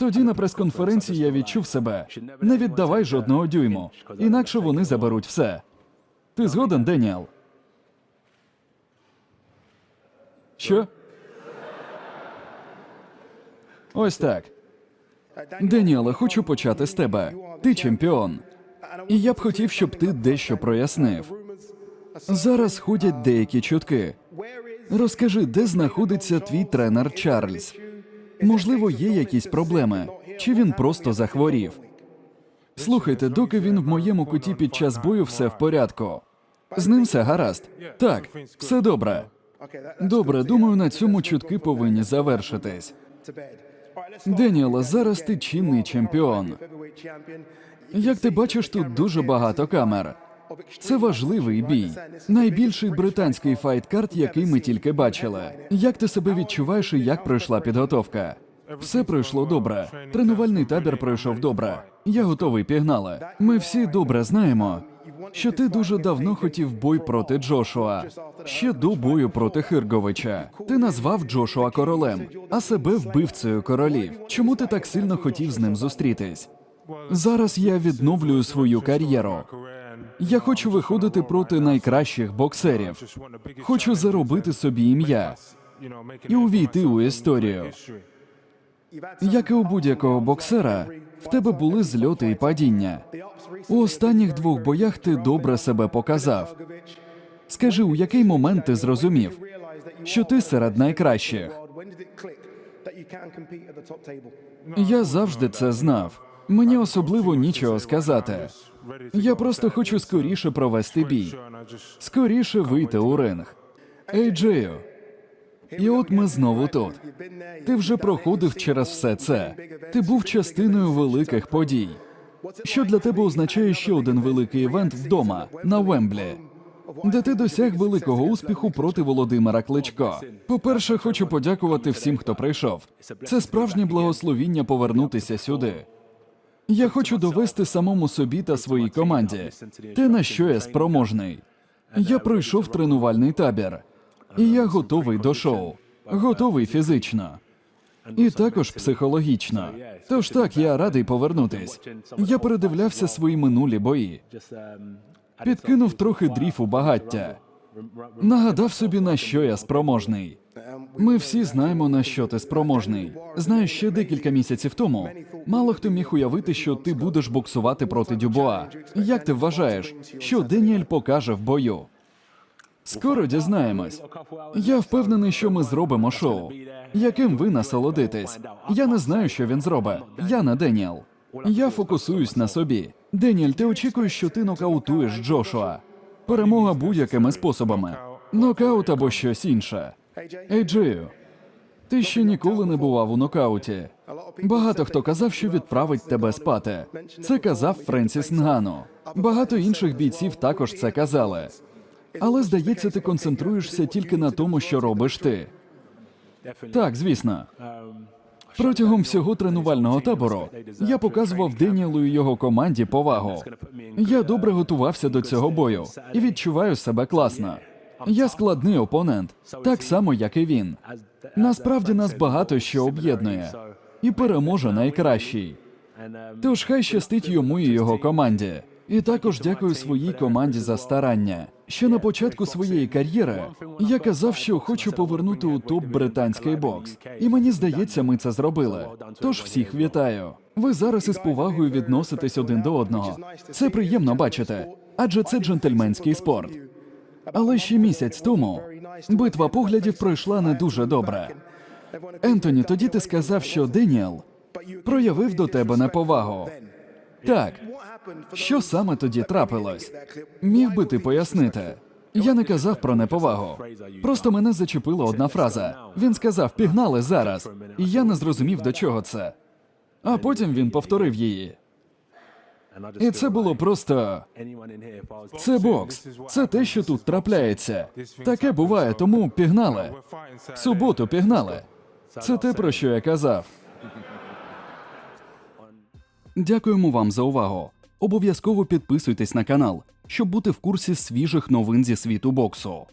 Тоді на прес-конференції я відчув себе. Не віддавай жодного дюйму, інакше вони заберуть все. Ти згоден, Деніел? Що? Ось так. Деніеле, хочу почати з тебе. Ти чемпіон. І я б хотів, щоб ти дещо прояснив. Зараз ходять деякі чутки. Розкажи, де знаходиться твій тренер Чарльз? Можливо, є якісь проблеми, чи він просто захворів? Слухайте, доки він в моєму куті під час бою все в порядку. З ним все гаразд. Так, все добре. Добре, думаю, на цьому чутки повинні завершитись. Деніела, зараз ти чинний чемпіон. Як ти бачиш, тут дуже багато камер. Це важливий бій. Найбільший британський файткарт, який ми тільки бачили. Як ти себе відчуваєш і як пройшла підготовка? Все пройшло добре. Тренувальний табір пройшов добре. Я готовий пігнали. Ми всі добре знаємо, що ти дуже давно хотів бой проти Джошуа. Ще до бою проти Хирговича. Ти назвав Джошуа королем, а себе вбивцею королів. Чому ти так сильно хотів з ним зустрітись? Зараз я відновлюю свою кар'єру. Я хочу виходити проти найкращих боксерів. Хочу заробити собі ім'я і увійти у історію. Як і у будь-якого боксера, в тебе були зльоти і падіння. У останніх двох боях ти добре себе показав. Скажи, у який момент ти зрозумів, що ти серед найкращих? Я завжди це знав. Мені особливо нічого сказати. Я просто хочу скоріше провести бій, скоріше вийти у ринг. Ей, Джею, і от ми знову тут. Ти вже проходив через все це. Ти був частиною великих подій. Що для тебе означає ще один великий івент вдома на Вемблі, де ти досяг великого успіху проти Володимира Кличко. По-перше, хочу подякувати всім, хто прийшов. Це справжнє благословіння повернутися сюди. Я хочу довести самому собі та своїй команді те, на що я спроможний. Я пройшов тренувальний табір, і я готовий до шоу, готовий фізично. І також психологічно. Тож так, я радий повернутись. Я передивлявся свої минулі бої, підкинув трохи дрів у багаття, нагадав собі, на що я спроможний. Ми всі знаємо, на що ти спроможний. Знаю, ще декілька місяців тому. Мало хто міг уявити, що ти будеш боксувати проти Дюбуа. Як ти вважаєш, що Деніель покаже в бою? Скоро дізнаємось. Я впевнений, що ми зробимо шоу. Яким ви насолодитесь? Я не знаю, що він зробить. Я не Деніел. Я фокусуюсь на собі. Деніель, ти очікуєш, що ти нокаутуєш Джошуа. Перемога будь-якими способами. Нокаут або щось інше. Ей, Джею, ти ще ніколи не бував у нокауті. Багато хто казав, що відправить тебе спати. Це казав Френсіс Нгану. Багато інших бійців також це казали. Але здається, ти концентруєшся тільки на тому, що робиш ти. Так, звісно. Протягом всього тренувального табору я показував Деніелу і його команді повагу. Я добре готувався до цього бою і відчуваю себе класно. Я складний опонент, так само, як і він. Насправді нас багато що об'єднує, і переможе найкращий. Тож хай щастить йому і його команді. І також дякую своїй команді за старання. Ще на початку своєї кар'єри я казав, що хочу повернути у топ британський бокс, і мені здається, ми це зробили. Тож всіх вітаю. Ви зараз із повагою відноситесь один до одного. Це приємно бачити, адже це джентльменський спорт. Але ще місяць тому битва поглядів пройшла не дуже добре. Ентоні, тоді ти сказав, що Деніел проявив до тебе неповагу. Так, що саме тоді трапилось? Міг би ти пояснити? Я не казав про неповагу. Просто мене зачепила одна фраза. Він сказав пігнали зараз, і я не зрозумів, до чого це. А потім він повторив її. І це було просто. Це бокс. Це те, що тут трапляється. Таке буває, тому пігнали. Суботу пігнали. Це те, про що я казав. Дякуємо вам за увагу. Обов'язково підписуйтесь на канал, щоб бути в курсі свіжих новин зі світу боксу.